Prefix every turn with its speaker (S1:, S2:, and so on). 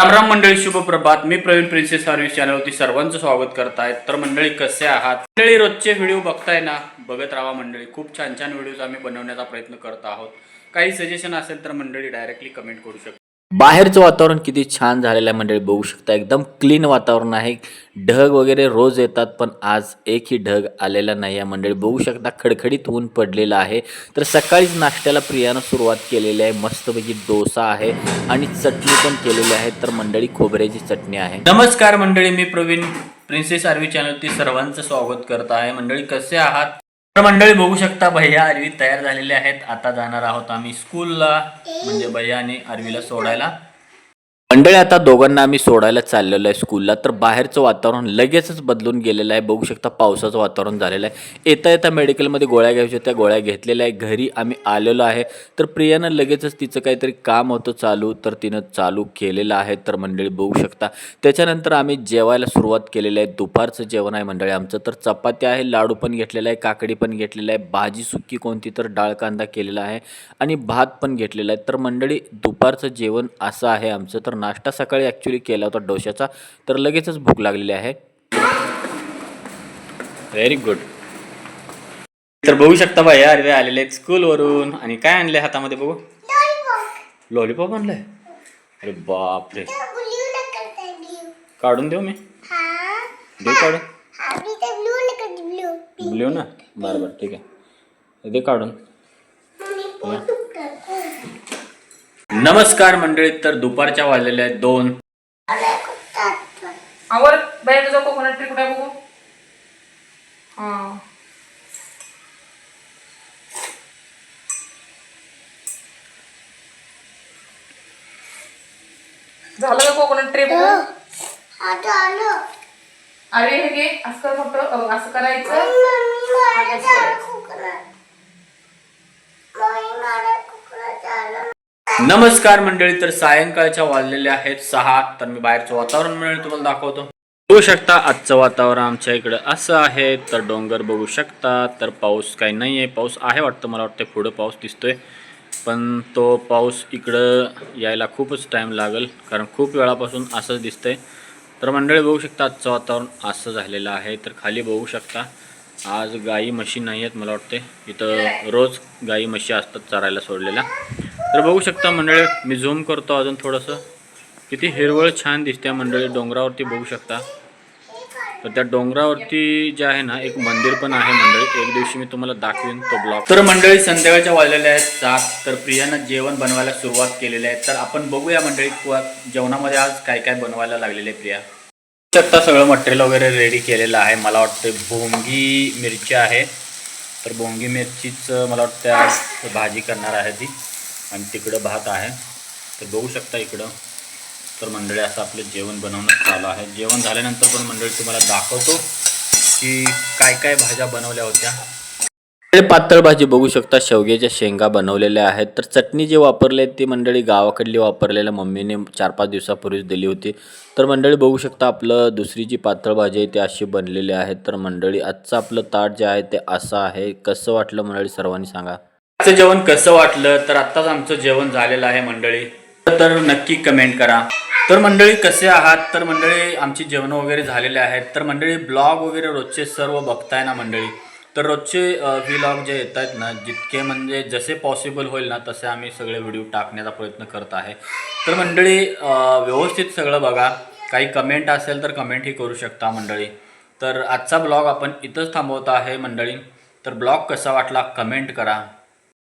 S1: राम राम मंडळी शुभ प्रभात. मी प्रवीण प्रिन्सेस सर्व्हिस चॅनलवरती सर्वांचं स्वागत करत आहेत तर मंडळी कसे आहात? मंडळी रोजचे व्हिडिओ बघताय ना? बघत राहा मंडळी. खूप छान छान व्हिडिओज आम्ही बनवण्याचा प्रयत्न करत आहोत. काही सजेशन असेल तर मंडळी डायरेक्टली कमेंट करू शकता.
S2: बाहेरचं वातावरण किती छान झालेलं आहे मंडळी बघू शकता. एकदम क्लीन वातावरण आहे. ढग वगैरे रोज येतात पण आज एकही ढग आलेला नाही आहे मंडळी. बघू शकता खडखडीत ऊन पडलेलं आहे. तर सकाळीच नाश्त्याला प्रियानं सुरुवात केलेली आहे. मस्तपैकी डोसा आहे आणि चटणी पण केलेली आहे. तर मंडळी खोबऱ्याची चटणी आहे.
S1: नमस्कार मंडळी मी प्रवीण. प्रिन्सेस आर्वी चॅनलती सर्वांचं स्वागत करत आहे. मंडळी कसे आहात? मंडळी बघू शकता भैया आरवी तयार झालेले आहेत. आता जाणार आहोत आम्ही स्कूलला म्हणजे भैया आणि आरवीला सोडायला.
S2: मंडळी आता दोघांना आम्ही सोडायला चाललेलो आहे स्कूलला तर बाहेरचं वातावरण लगेचच बदलून गेलेलं आहे. बघू शकता पावसाचं वातावरण झालेलं आहे. येता येता मेडिकलमध्ये गोळ्या घ्यायच्या त्या गोळ्या घेतलेल्या आहे. घरी आम्ही आलेलो आहे. तर प्रियानं लगेचच तिचं काहीतरी काम होतं चालू तर तिनं चालू केलेलं आहे. तर मंडळी बघू शकता. त्याच्यानंतर आम्ही जेवायला सुरुवात केलेली आहे. दुपारचं जेवण आहे मंडळी आमचं. तर चपाती आहे लाडू पण घेतलेला आहे काकडी पण घेतलेला आहे भाजी सुकी कोणती तर डाळ कांदा केलेला आहे आणि भात पण घेतलेला आहे. तर मंडळी दुपारचं जेवण असं आहे आमचं. तर नाश्ता सकाळी ॲक्च्युली केला होता डोशाचा तर लगेचच भूक लागलेली आहे.
S1: व्हेरी गुड तर बघू शकता भैया आरवी आलेले आहेत स्कूलवरून आणि काय आणले हातामध्ये बघू? लॉलीपॉप आणलंय? अरे बापरे. काढून देऊ मी? देऊ काढून? ब्ल्यू ना? बरं बरं ठीक आहे. दे काढून. नमस्कार मंडळी तर दुपारच्या वाजलेल्या आहेत दोन.
S3: आवर बाहेर तुझा कोकोनट ट्री कुठे आहे बघू? हा. झालं का कोकोनट ट्री बघू? अरे हे घे असं कर फक्त असं करायचं.
S1: नमस्कार मंडळी तर सायंकाळच्या वाजलेल्या आहेत सहा तर मी बाहेरचं वातावरण मंडळी तुम्हाला दाखवतो. बघू शकता आजचं वातावरण आमच्या इकडं असं आहे तर डोंगर बघू शकता तर पाऊस काही नाही आहे पाऊस आहे वाटतं मला वाटतं पुढं पाऊस दिसतोय. पण तो पाऊस इकडं यायला खूपच टाईम लागेल कारण खूप वेळापासून असंच दिसतंय. तर मंडळी बघू शकता आजचं वातावरण असं झालेलं आहे तर खाली बघू शकता आज गाई म्हशी नाही आहेत मला वाटते इथं रोज गाई म्हशी असतात चरायला सोडलेल्या. तर बघू शकता मंडळी मी झूम करतो अजून थोडंसं. किती हिरवळ छान दिसते मंडळी डोंगरावरती बघू शकता. तर त्या डोंगरावरती जे आहे ना एक मंदिर पण आहे मंडळी. एक दिवशी मी तुम्हाला दाखवीन तो ब्लॉग तर मंडळी संध्याकाळच्या वाजलेल्या आहेत सात. तर प्रियानं जेवण बनवायला सुरुवात केलेली आहे. तर आपण बघूया मंडळी जेवणामध्ये आज काय काय बनवायला लागलेले प्रिया. शकता सगळं मटेरियल वगैरे रेडी केलेलं आहे. मला वाटतं भोंगी मिरची आहे. तर भोंगी मिरचीच मला वाटतं आज भाजी करणार आहे ती. आणि तिकडं भात आहे. तर बघू शकता इकडं. तर मंडळी असं आपलं जेवण बनवणं चालू आहे. जेवण झाल्यानंतर पण मंडळी तुम्हाला दाखवतो की काय काय भाज्या बनवल्या होत्या.
S2: पातळ भाजी बघू शकता. शेवग्याच्या शेंगा बनवलेल्या आहेत. तर चटणी जे वापरले ती मंडळी गावाकडली वापरलेल्या मम्मीने चार पाच दिवसापूर्वीच दिली होती. तर मंडळी बघू शकता आपलं दुसरी जी पातळ भाजी आहे ती अशी बनलेली आहे. तर मंडळी आजचं आपलं ताट जे आहे ते असं आहे. कसं वाटलं मंडळी सर्वांनी सांगा.
S1: आजचं जेवण कसं वाटलं? तर आत्ताच आमचं जेवण झालेलं आहे मंडळी. तर नक्की कमेंट करा. तर मंडळी कसे आहात? तर मंडळी आमची जेवणं वगैरे झालेले आहेत. तर मंडळी ब्लॉग वगैरे रोजचे सर्व बघताय ना मंडळी? तर रोजचे व्लॉग जे येत आहेत ना जितके म्हणजे जसे पॉसिबल होईल ना तसे आम्ही सगळे व्हिडिओ टाकण्याचा प्रयत्न करत आहे. तर मंडळी व्यवस्थित सगळं बघा. काही कमेंट असेल तर कमेंटही करू शकता मंडळी. तर आजचा ब्लॉग आपण इथंच थांबवत आहे मंडळी. तर ब्लॉग कसा वाटला कमेंट करा.